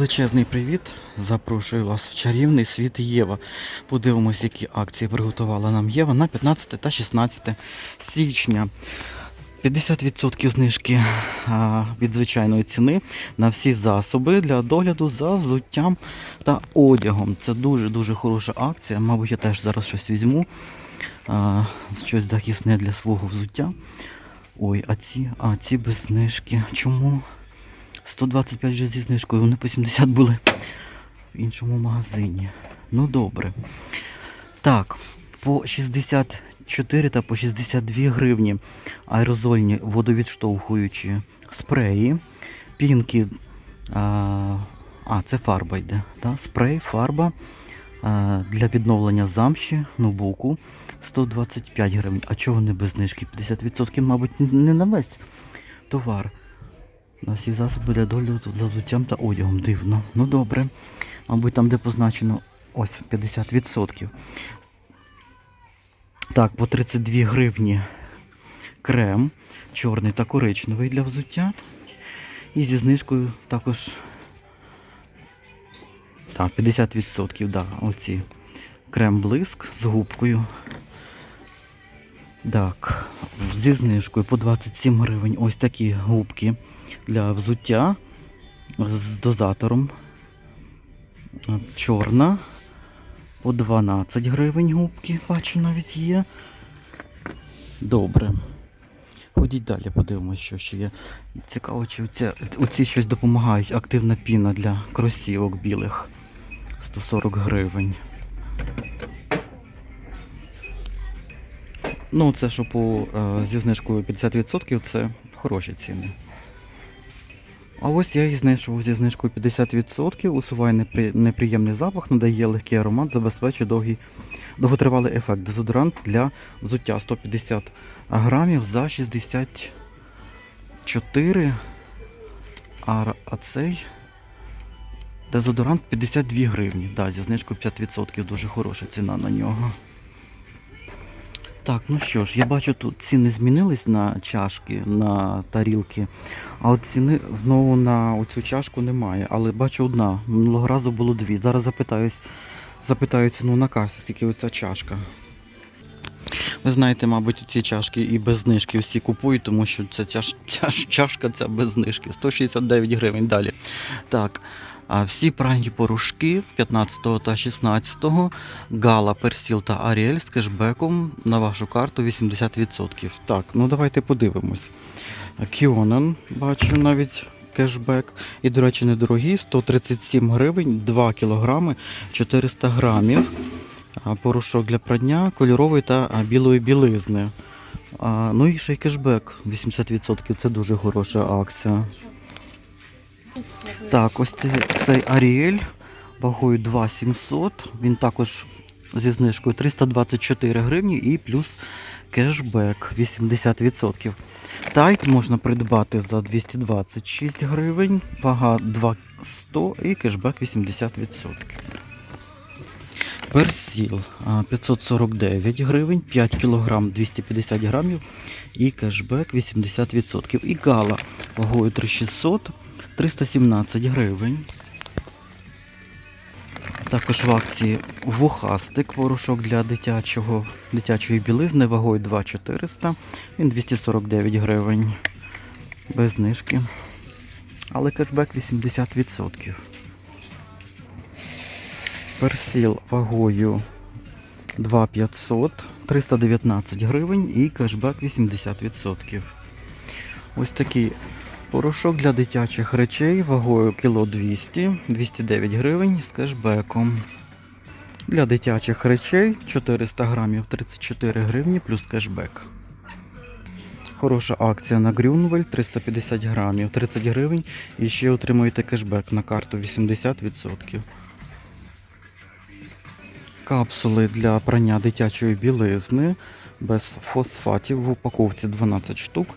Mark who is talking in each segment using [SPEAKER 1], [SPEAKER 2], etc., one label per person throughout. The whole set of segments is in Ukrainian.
[SPEAKER 1] Величезний привіт! Запрошую вас в чарівний світ Єва. Подивимось, які акції приготувала нам Єва на 15 та 16 січня. 50% знижки від звичайної ціни на всі засоби для догляду за взуттям та одягом. Це дуже-дуже хороша акція. Мабуть, я теж зараз щось візьму. Щось захисне для свого взуття. Ой, а ці, а ці без знижки. Чому? 125 вже зі знижкою, вони по 70 були в іншому магазині. Ну добре. Так, по 64 та по 62 гривні аерозольні водовідштовхуючі спреї. Пінки. А, а це фарба йде. Да? Спрей, фарба а, для відновлення замші, нубуку 125 гривень. А чого вони без знижки? 50%, мабуть, не на весь товар. На всі засоби для догляду за взуттям та одягом. Дивно. Ну добре. Мабуть, там, де позначено ось 50%. Так, по 32 гривні крем. Чорний та коричневий для взуття. І зі знижкою також. Так, 50%, да, оці. Крем блиск з губкою. Так, зі знижкою по 27 гривень ось такі губки для взуття з дозатором. Чорна. По 12 гривень губки, бачу, навіть є. Добре. Ходіть далі, подивимось, що ще є. Цікаво, чи оці, оці щось допомагають. Активна піна для кросівок білих. 140 гривень. Ну, це що по е, зі знижкою 50% це хороші ціни. А ось я і знайшов зі знижкою 50%, усуває непри... неприємний запах, надає легкий аромат, забезпечує довгий, довготривалий ефект. Дезодорант для взуття 150 грамів за 64. А, а цей дезодорант 52 гривні. Да, зі знижкою 50% дуже хороша ціна на нього. Так, ну що ж, я бачу, тут ціни змінились на чашки, на тарілки, а от ціни знову на оцю чашку немає. Але бачу одна. Минулого разу було дві. Зараз запитаюсь, запитаю ціну на касі, скільки оця чашка. Ви знаєте, мабуть, ці чашки і без знижки всі купують, тому що ця чаш, чаш, чашка ця без знижки. 169 гривень далі. Так. А всі пральні порошки 15 та 16 Гала, Персіл та Аріель з кешбеком на вашу карту 80%. Так, ну давайте подивимось. Кіонен, бачу навіть кешбек. І, до речі, недорогі, 137 гривень, 2 кілограми, 400 грамів. Порошок для прання кольорової та білої білизни. Ну і ще й кешбек 80%. Це дуже хороша акція. Так, ось цей- Аріель вагою 2700. Він також зі знижкою 324 гривні і плюс кешбек 80%. Тайт можна придбати за 226 гривень, вага 200 і кешбек 80%. Персіл 549 гривень, 5 кг 250 грамів і кешбек 80%. І гала вагою 3600 317 гривень. Також в акції вухастик, порошок для дитячого, дитячої білизни вагою 2400. Він 249 гривень. Без знижки. Але кешбек 80%. Персіл вагою 2500, 319 гривень і кешбек 80%. Ось такий Порошок для дитячих речей вагою кіло 200, 209 гривень з кешбеком. Для дитячих речей 400 грамів 34 гривні плюс кешбек. Хороша акція на Грюнвель 350 грамів 30 гривень і ще отримуєте кешбек на карту 80%. Капсули для прання дитячої білизни без фосфатів в упаковці 12 штук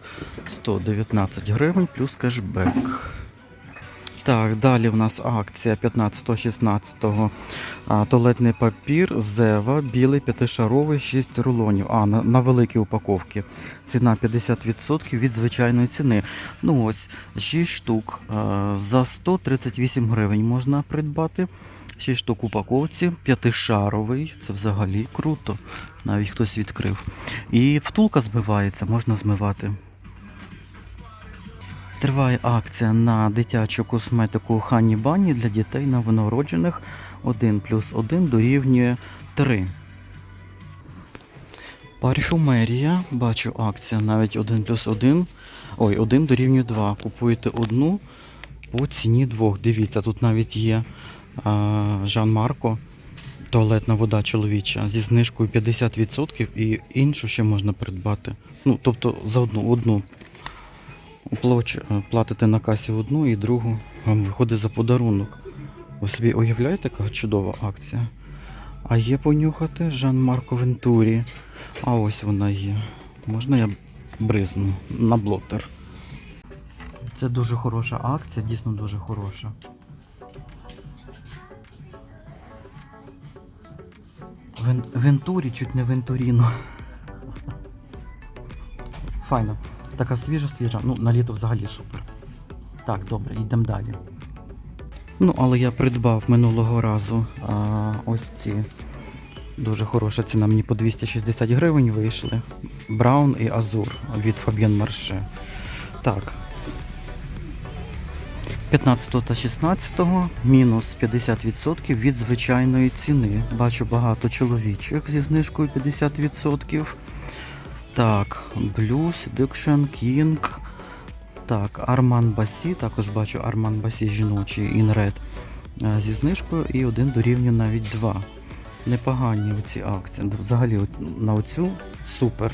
[SPEAKER 1] 119 гривень плюс кешбек. Так, далі в нас акція 15-16. А, Туалетний папір Зева, білий п'ятишаровий, 6 рулонів. А, на, на великій упаковці. Ціна 50% від звичайної ціни. Ну ось, 6 штук за 138 гривень можна придбати. 6 штук упаковці, п'ятишаровий, це взагалі круто. Навіть хтось відкрив. І втулка збивається, можна змивати. Триває акція на дитячу косметику Хані Бані для дітей новонароджених 1 плюс 1 дорівнює 3. Парфюмерія, бачу акція навіть 1 плюс 1. Ой, 1 дорівнює 2. Купуєте одну по ціні двох. Дивіться, тут навіть є Жан Марко, туалетна вода чоловіча зі знижкою 50% і іншу ще можна придбати. Ну, тобто за одну одну. Плоч, е, платите на касі одну і другу вам виходить за подарунок. Ви собі уявляєте, яка чудова акція? А є понюхати Жан Марко Вентурі. А ось вона є. Можна я бризну на блотер. Це дуже хороша акція, дійсно дуже хороша. Вен... Вентурі, чуть не Вентуріно. Файно. Така свіжа, свіжа. Ну, на літо взагалі супер. Так, добре, йдемо далі. Ну, але я придбав минулого разу а, ось ці. Дуже хороша ціна. Мені по 260 гривень вийшли. Браун і Азур від Фаб'єн Марше. Так. 15 та 16 мінус 50% від звичайної ціни. Бачу багато чоловічих зі знижкою 50%. Так, Blue, Seduction, King. Так, Арман Басі, також бачу Арман Басі жіночий е, зі знижкою і один дорівнює навіть 2. Непогані оці акції. Взагалі на оцю супер.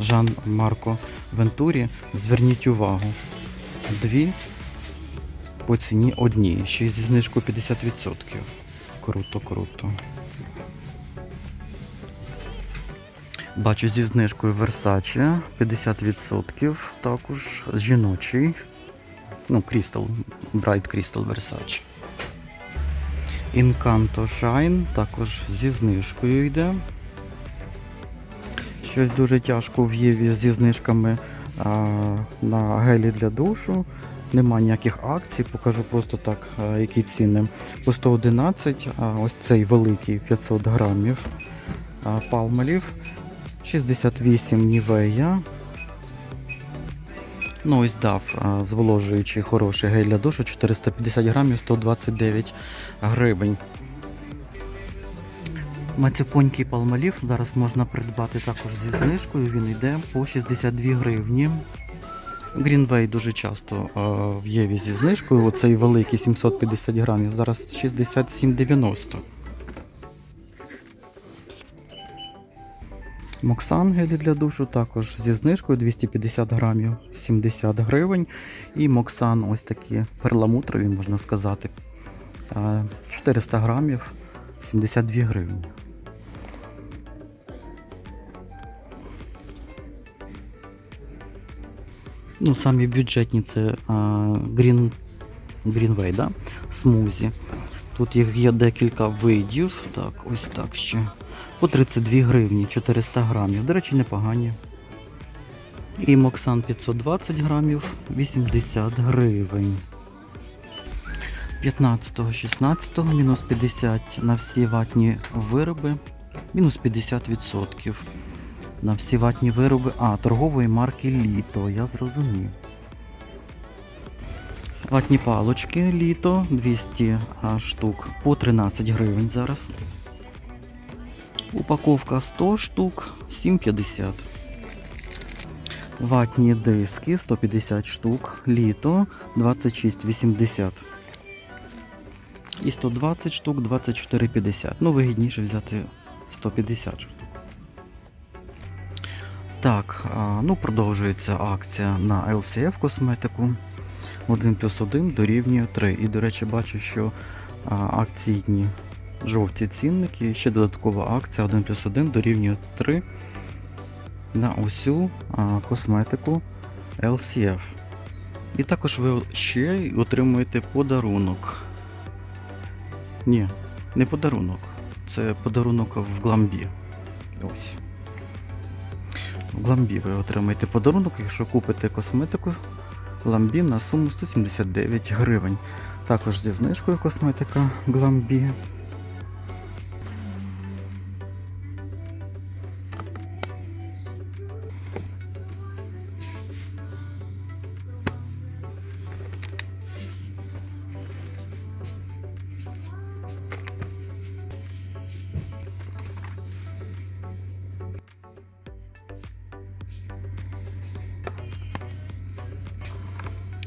[SPEAKER 1] Жан Марко Вентурі. Зверніть увагу. Дві по ціні одні. Ще й зі знижкою 50%. Круто, круто. Бачу зі знижкою Versace 50% також жіночий. Ну, Crystal, Bright Crystal Versace. Incanto Shine також зі знижкою йде. Щось дуже тяжко в Єві зі знижками а, на гелі для душу. Нема ніяких акцій, покажу просто так, які ціни. По 111, ось цей великий 500 грамів палмелів. 68 Нівея. Ну, ось дав зволожуючий хороший гель для душу 450 грамів 129 гривень. Мацюпонький палмалів зараз можна придбати також зі знижкою. Він йде по 62 гривні. Грінвей дуже часто в Єві зі знижкою. Оцей великий 750 грамів. Зараз 67,90. Моксан гелі для душу також зі знижкою 250 грамів 70 гривень. І Моксан ось такі перламутрові, можна сказати. е, 400 грамів 72 гривні. Ну, самі бюджетні це а, Green, Greenway, да? смузі. Тут їх є декілька видів. Так, ось так ще. По 32 гривні 400 грамів. До речі, непогані. І Моксан 520 грамів 80 гривень. 15-16 мінус 50 на всі ватні вироби. Мінус 50% на всі ватні вироби. А, торгової марки Літо, я зрозумів. Ватні палочки Літо 200 а, штук по 13 гривень зараз. Упаковка 100 штук 7,50. Ватні диски 150 штук. Літо 26,80. І 120 штук 24,50. Ну, вигідніше взяти 150 штук. Так, ну продовжується акція на LCF косметику. 1 плюс 1 дорівнює 3. І, до речі, бачу, що акційні жовті цінники. Ще додаткова акція 1 плюс 1 дорівнює 3 на усю косметику LCF. І також ви ще отримуєте подарунок. Ні, не подарунок. Це подарунок в гламбі. Ось. В гламбі ви отримаєте подарунок, якщо купите косметику ламбі на суму 179 гривень. Також зі знижкою косметика гламбі.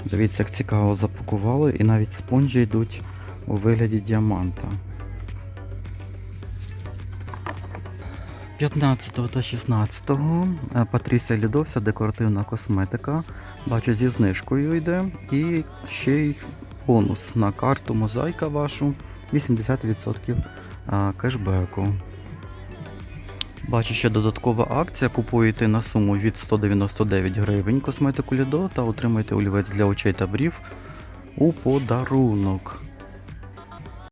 [SPEAKER 1] Дивіться, як цікаво запакували, і навіть спонжі йдуть у вигляді діаманта. 15 та 16 е, Патрісія Лідовся, декоративна косметика. Бачу, зі знижкою йде. І ще й бонус на карту мозаїка вашу 80% е, кешбеку. Бачу ще додаткова акція. Купуєте на суму від 199 гривень косметику Лідо та отримаєте олівець для очей та брів у подарунок.